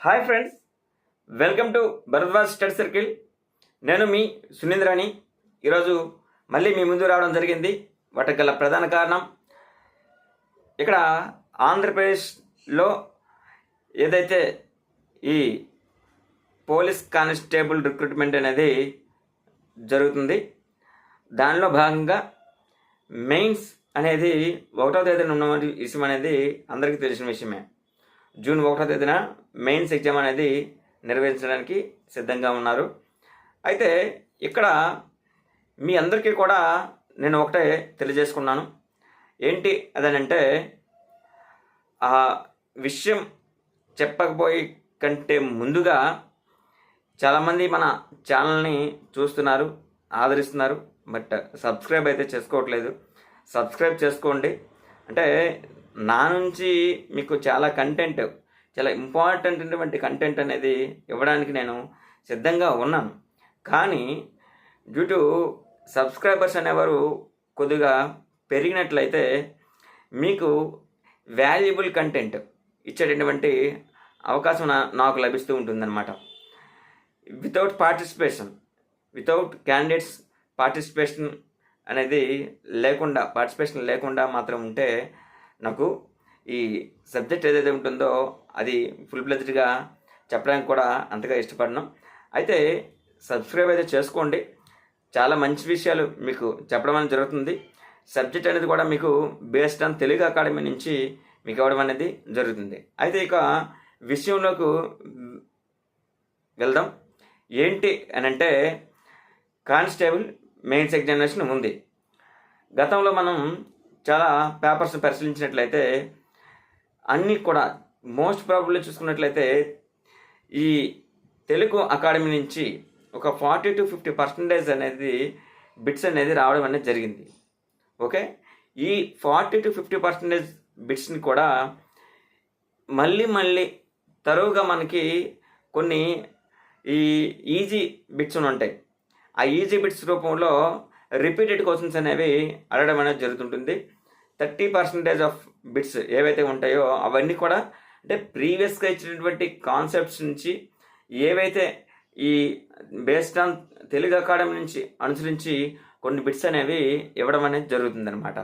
Hi friends welcome to Bharadwaj study circle. నేను మీ సునీంద్రాని ఈరోజు మళ్ళీ మీ ముందు రావడం జరిగింది. వాటికి గల ప్రధాన కారణం ఇక్కడ ఆంధ్రప్రదేశ్లో ఏదైతే ఈ పోలీస్ కానిస్టేబుల్ రిక్రూట్మెంట్ అనేది జరుగుతుంది దానిలో భాగంగా మెయిన్స్ అనేది ఒకటో తేదీన ఉన్న విషయం అనేది అందరికీ తెలిసిన విషయమే. జూన్ ఒకటో తేదీన మెయిన్స్ ఎగ్జామ్ అనేది నిర్వహించడానికి సిద్ధంగా ఉన్నారు. అయితే ఇక్కడ మీ అందరికీ కూడా నేను ఒకటే తెలియజేసుకున్నాను. ఏంటి అదనంటే ఆ విషయం చెప్పకపోయే కంటే ముందుగా చాలామంది మన ఛానల్ని చూస్తున్నారు ఆదరిస్తున్నారు బట్ సబ్స్క్రైబ్ అయితే చేసుకోవట్లేదు. సబ్స్క్రైబ్ చేసుకోండి. అంటే నా నుంచి మీకు చాలా కంటెంట్ చాలా ఇంపార్టెంట్ అయినటువంటి కంటెంట్ అనేది ఇవ్వడానికి నేను సిద్ధంగా ఉన్నాను. కానీ డ్యూ టు సబ్స్క్రైబర్స్ అనేవారు కొద్దిగా పెరిగినట్లయితే మీకు వాల్యుబుల్ కంటెంట్ ఇచ్చేటటువంటి అవకాశం నా నాకు లభిస్తూ ఉంటుందన్నమాట. Without participation without candidates participation అనేది లేకుండా పార్టిసిపేషన్ లేకుండా మాత్రం ఉంటే నాకు ఈ సబ్జెక్ట్ ఏదైతే ఉంటుందో అది ఫుల్ ప్లెజ్డ్గా చెప్పడానికి కూడా అంతగా ఇష్టపడను. అయితే సబ్స్క్రైబ్ అయితే చేసుకోండి. చాలా మంచి విషయాలు మీకు చెప్పడం అనేది జరుగుతుంది. సబ్జెక్ట్ అనేది కూడా మీకు బేస్డ్ ఆన్ తెలుగు అకాడమీ నుంచి మీకు ఇవ్వడం అనేది జరుగుతుంది. అయితే ఇక విషయంలోకి వెళ్దాం. ఏంటి అని అంటే కానిస్టేబుల్ మెయిన్స్ ఎగ్జామినేషన్ ఉంది. గతంలో మనం చాలా పేపర్స్ పరిశీలించినట్లయితే అన్నీ కూడా మోస్ట్ ప్రాబబ్లీ చూసుకున్నట్లయితే ఈ తెలుగు అకాడమీ నుంచి ఒక ఫార్టీ టు ఫిఫ్టీ పర్సెంటేజ్ అనేది బిట్స్ అనేది రావడం అనేది జరిగింది. ఓకే ఈ ఫార్టీ టు ఫిఫ్టీ పర్సెంటేజ్ బిట్స్ని కూడా మళ్ళీ మళ్ళీ తరువుగా మనకి కొన్ని ఈ ఈజీ బిట్స్ ఉంటాయి. ఆ ఈజీ బిట్స్ రూపంలో రిపీటెడ్ క్వశ్చన్స్ అనేవి అడగడం అనేది జరుగుతుంటుంది. థర్టీ పర్సెంటేజ్ ఆఫ్ బిట్స్ ఏవైతే ఉంటాయో అవన్నీ కూడా అంటే ప్రీవియస్గా ఇచ్చినటువంటి కాన్సెప్ట్స్ నుంచి ఏవైతే ఈ బేస్డ్ ఆన్ తెలుగు అకాడమీ నుంచి అనుసరించి కొన్ని బిట్స్ అనేవి ఇవ్వడం అనేది జరుగుతుందనమాట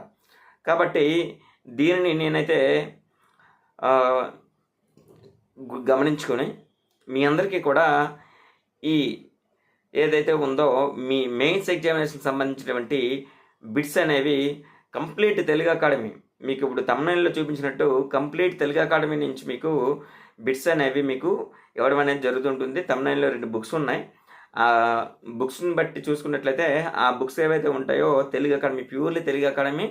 కాబట్టి దీనిని నేనైతే గమనించుకొని మీ అందరికీ కూడా ఈ ఏదైతే ఉందో మీ మెయిన్స్ ఎగ్జామినేషన్ సంబంధించినటువంటి బిట్స్ అనేవి కంప్లీట్ తెలుగు అకాడమీ మీకు ఇప్పుడు తమిళనాడులో చూపించినట్టు కంప్లీట్ తెలుగు అకాడమీ నుంచి మీకు బిట్స్ అనేవి మీకు ఇవ్వడం అనేది జరుగుతుంటుంది. తమిళనాడులో రెండు బుక్స్ ఉన్నాయి. ఆ బుక్స్ని బట్టి చూసుకున్నట్లయితే ఆ బుక్స్ ఏవైతే ఉంటాయో Telugu academy purely Telugu academy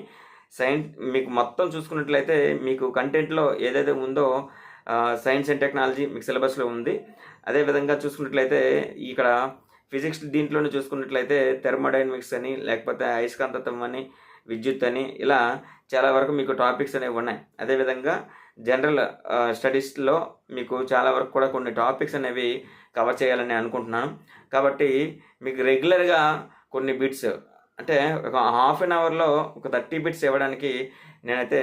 science మీకు మొత్తం చూసుకున్నట్లయితే మీకు కంటెంట్లో ఏదైతే ఉందో సైన్స్ అండ్ టెక్నాలజీ మీకు సిలబస్లో ఉంది. అదేవిధంగా చూసుకున్నట్లయితే ఇక్కడ ఫిజిక్స్ దీంట్లోనే చూసుకున్నట్లయితే థెర్మోడైనమిక్స్ అని లేకపోతే అయస్కాంతత్వం అని విద్యుత్ అని ఇలా చాలా వరకు మీకు టాపిక్స్ అనేవి ఉన్నాయి. అదేవిధంగా జనరల్ స్టడీస్లో మీకు చాలా వరకు కూడా కొన్ని టాపిక్స్ అనేవి కవర్ చేయాలని అనుకుంటున్నాను. కాబట్టి మీకు రెగ్యులర్గా కొన్ని బిట్స్ అంటే ఒక హాఫ్ అన్ అవర్లో ఒక థర్టీ బిట్స్ ఇవ్వడానికి నేనైతే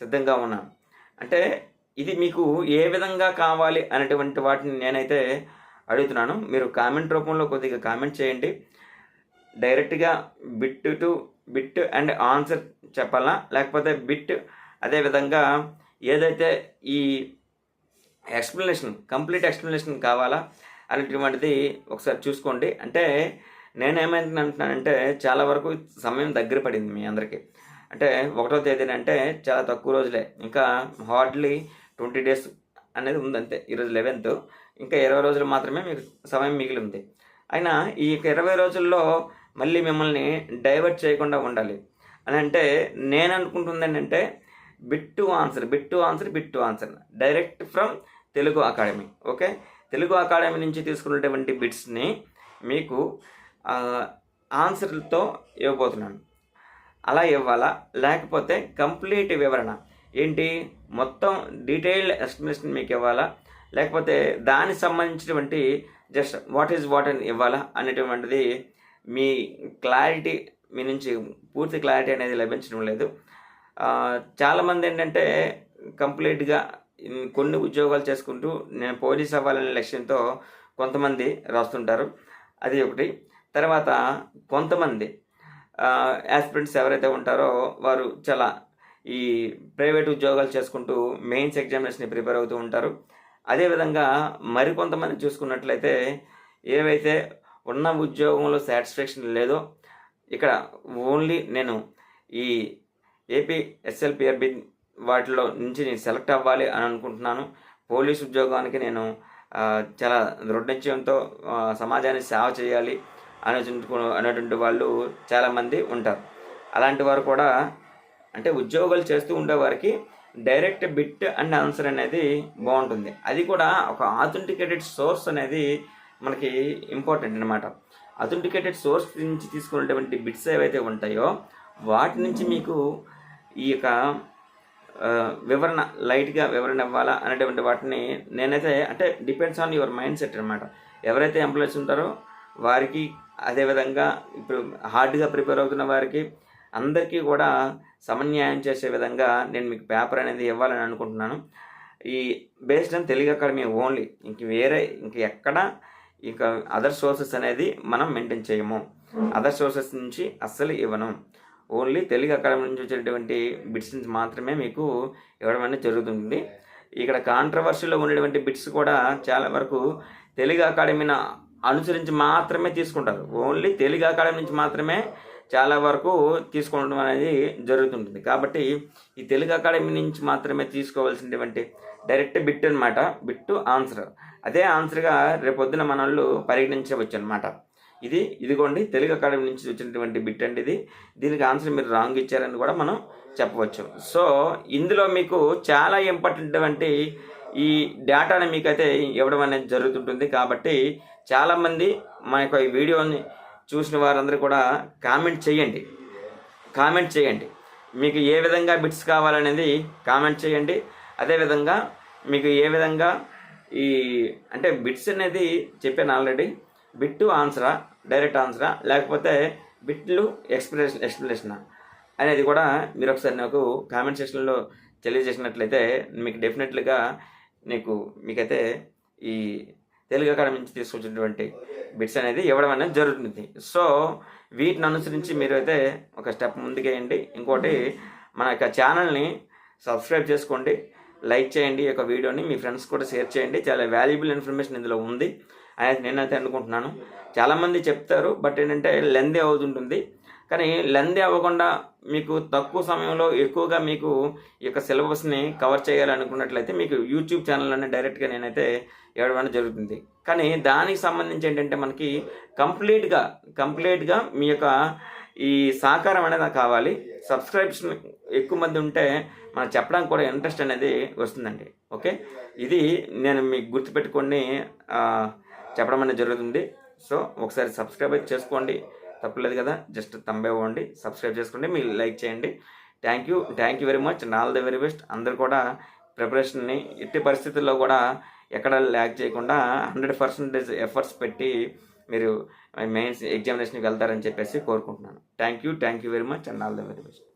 సిద్ధంగా ఉన్నాను. అంటే ఇది మీకు ఏ విధంగా కావాలి అనేటువంటి వాటిని నేనైతే అడుగుతున్నాను. మీరు కామెంట్ రూపంలో కొద్దిగా కామెంట్ చేయండి. డైరెక్ట్గా bit to bit and answer చెప్పాలా? లేకపోతే బిట్ అదేవిధంగా ఏదైతే ఈ ఎక్స్ప్లెనేషన్ కంప్లీట్ ఎక్స్ప్లెనేషన్ కావాలా అనేటువంటిది ఒకసారి చూసుకోండి. అంటే నేనేమంటున్నానంటే చాలా వరకు సమయం దగ్గర పడింది మీ అందరికీ. అంటే ఒకటో తేదీన అంటే చాలా తక్కువ రోజులే. ఇంకా హార్డ్లీ ట్వంటీ డేస్ అనేది ఉంది అంతే ఈరోజు లెవెన్త్. ఇంకా ఇరవై రోజులు మాత్రమే మీకు సమయం మిగిలి ఉంది అయినా ఈ ఇరవై రోజుల్లో మళ్ళీ మిమ్మల్ని డైవర్ట్ చేయకుండా ఉండాలి. అని అంటే నేను అనుకుంటుంది ఏంటంటే bit to answer bit to answer bit to answer. Direct from Telugu academy. Okay? Telugu academy నుంచి తీసుకున్నటువంటి బిట్స్ని మీకు ఆన్సర్లతో ఇవ్వబోతున్నాను. అలా ఇవ్వాలా? లేకపోతే కంప్లీట్ వివరణ. ఏంటి? మొత్తం డీటెయిల్డ్ ఎక్స్ప్లెనేషన్ మీకు ఇవ్వాలా? లేకపోతే దానికి సంబంధించినటువంటి జస్ట్ వాట్ ఈజ్ వాట్ అని ఇవ్వాలా అనేటువంటిది మీ క్లారిటీ మీ నుంచి పూర్తి క్లారిటీ అనేది లభించడం లేదు. చాలామంది ఏంటంటే కంప్లీట్గా కొన్ని ఉద్యోగాలు చేసుకుంటూ నేను పోలీస్ అవ్వాలనే లక్ష్యంతో కొంతమంది రాస్తుంటారు. అది ఒకటి. తర్వాత కొంతమంది యాస్పిరెంట్స్ ఎవరైతే ఉంటారో వారు చాలా ఈ ప్రైవేట్ ఉద్యోగాలు చేసుకుంటూ మెయిన్స్ ఎగ్జామినేషన్ ప్రిపేర్ అవుతూ ఉంటారు. అదేవిధంగా మరికొంతమంది చూసుకున్నట్లయితే ఏవైతే ఉన్న ఉద్యోగంలో సాటిస్ఫాక్షన్ లేదో ఇక్కడ ఓన్లీ నేను ఈ ఏపీ ఎస్ఎల్పిఆర్బి వాటిలో నుంచి నేను సెలెక్ట్ అవ్వాలి అని అనుకుంటున్నాను. పోలీస్ ఉద్యోగానికి నేను చాలా దృఢ నిశ్చయంతో సేవ చేయాలి అనేటువంటి అనేటువంటి వాళ్ళు చాలామంది ఉంటారు. అలాంటి వారు కూడా అంటే ఉద్యోగాలు చేస్తూ ఉండేవారికి డైరెక్ట్ బిట్ అండ్ ఆన్సర్ అనేది బాగుంటుంది. అది కూడా ఒక ఆథెంటికేటెడ్ సోర్స్ అనేది మనకి ఇంపార్టెంట్ అనమాట అథెంటికేటెడ్ సోర్స్ నుంచి తీసుకున్నటువంటి బిట్స్ ఏవైతే ఉంటాయో వాటి నుంచి మీకు ఈ యొక్క వివరణ లైట్గా వివరణ ఇవ్వాలా అనేటువంటి వాటిని నేనైతే అంటే depends on your mind set అనమాట ఎవరైతే ఎంప్లాయీస్ ఉంటారో వారికి అదేవిధంగా ఇప్పుడు హార్డ్గా ప్రిపేర్ అవుతున్న వారికి అందరికీ కూడా సమన్యాయం చేసే విధంగా నేను మీకు పేపర్ అనేది ఇవ్వాలని అనుకుంటున్నాను. ఈ based on Telugu academy only ఇంక వేరే ఇంక ఎక్కడ ఇక అదర్ సోర్సెస్ అనేది మనం మెయింటైన్ చేయము. అదర్ సోర్సెస్ నుంచి అస్సలు ఇవ్వను. ఓన్లీ తెలుగు అకాడమీ నుంచి వచ్చేటువంటి బిట్స్ నుంచి మాత్రమే మీకు ఇవ్వడం అనేది జరుగుతుంది. ఇక్కడ కాంట్రవర్సీలో ఉండేటువంటి బిట్స్ కూడా చాలా వరకు తెలుగు అకాడమీని అనుసరించి మాత్రమే తీసుకుంటారు. ఓన్లీ తెలుగు అకాడమీ నుంచి మాత్రమే చాలా వరకు తీసుకోవడం అనేది జరుగుతుంటుంది. కాబట్టి ఈ తెలుగు అకాడమీ నుంచి మాత్రమే తీసుకోవాల్సినటువంటి డైరెక్ట్ బిట్ అనమాట బిట్టు ఆన్సర్. అదే ఆన్సర్గా రేపొద్దున మన వాళ్ళు పరిగణించవచ్చు అనమాట ఇది ఇదిగోండి తెలుగు అకాడమీ నుంచి వచ్చినటువంటి బిట్ అండి ఇది. దీనికి ఆన్సర్ మీరు రాంగ్ ఇచ్చారని కూడా మనం చెప్పవచ్చు. సో ఇందులో మీకు చాలా ఇంపార్టెంట్ వంటి ఈ డేటాని మీకైతే ఇవ్వడం అనేది జరుగుతుంటుంది. కాబట్టి చాలామంది మా యొక్క ఈ వీడియోని చూసిన వారందరూ కూడా కామెంట్ చేయండి. కామెంట్ చేయండి. మీకు ఏ విధంగా బిట్స్ కావాలనేది కామెంట్ చేయండి. అదేవిధంగా మీకు ఏ విధంగా ఈ అంటే బిట్స్ అనేది చెప్పాను ఆల్రెడీ. బిట్టు ఆన్సరా డైరెక్ట్ ఆన్సరా లేకపోతే బిట్లు ఎక్స్ప్లెనేషన్ ఎక్స్ప్లెనేషనా అనేది కూడా మీరు ఒకసారి నాకు కామెంట్ సెక్షన్లో తెలియజేసినట్లయితే మీకు డెఫినెట్లీగా నీకు మీకైతే ఈ తెలుగు అకాడమీ నుంచి తీసుకొచ్చినటువంటి బిట్స్ అనేది ఇవ్వడం అనేది జరుగుతుంది. సో వీటిని అనుసరించి మీరు అయితే ఒక స్టెప్ ముందుకేయండి. ఇంకోటి మన యొక్క ఛానల్ని సబ్స్క్రైబ్ చేసుకోండి. లైక్ చేయండి ఈ యొక్క వీడియోని. మీ ఫ్రెండ్స్ కూడా షేర్ చేయండి. చాలా వాల్యుబుల్ ఇన్ఫర్మేషన్ ఇందులో ఉంది. అనేది నేనైతే అనుకుంటున్నాను. చాలామంది చెప్తారు బట్ ఏంటంటే లెందే అవుతుంటుంది. కానీ లెందే అవ్వకుండా మీకు తక్కువ సమయంలో ఎక్కువగా మీకు ఈ యొక్క సిలబస్ని కవర్ చేయాలనుకున్నట్లయితే మీకు యూట్యూబ్ ఛానల్లోనే డైరెక్ట్గా నేనైతే ఇవ్వడం జరుగుతుంది. కానీ దానికి సంబంధించి ఏంటంటే మనకి కంప్లీట్గా కంప్లీట్గా మీ యొక్క ఈ సహకారం అనేది నాకు కావాలి. సబ్స్క్రిప్షన్ ఎక్కువ మంది ఉంటే మనం చెప్పడానికి కూడా ఇంట్రెస్ట్ అనేది వస్తుందండి. ఓకే? ఇది నేను మీకు గుర్తుపెట్టుకొని చెప్పడం అనేది జరుగుతుంది. సో ఒకసారి సబ్స్క్రైబ్ అయితే చేసుకోండి. తప్పలేదు కదా. జస్ట్ తంబే ఇవ్వండి సబ్స్క్రైబ్ చేసుకోండి మీరు లైక్ చేయండి. Thank you thank you very much and all the very best అందరు కూడా ప్రిపరేషన్ని ఎట్టి పరిస్థితుల్లో కూడా ఎక్కడ ల్యాక్ చేయకుండా హండ్రెడ్ పర్సెంటేజ్ ఎఫర్ట్స్ పెట్టి మీరు మెయిన్స్ ఎగ్జామినేషన్కి వెళ్తారని చెప్పేసి కోరుకుంటున్నాను. Thank you thank you very much and all the very best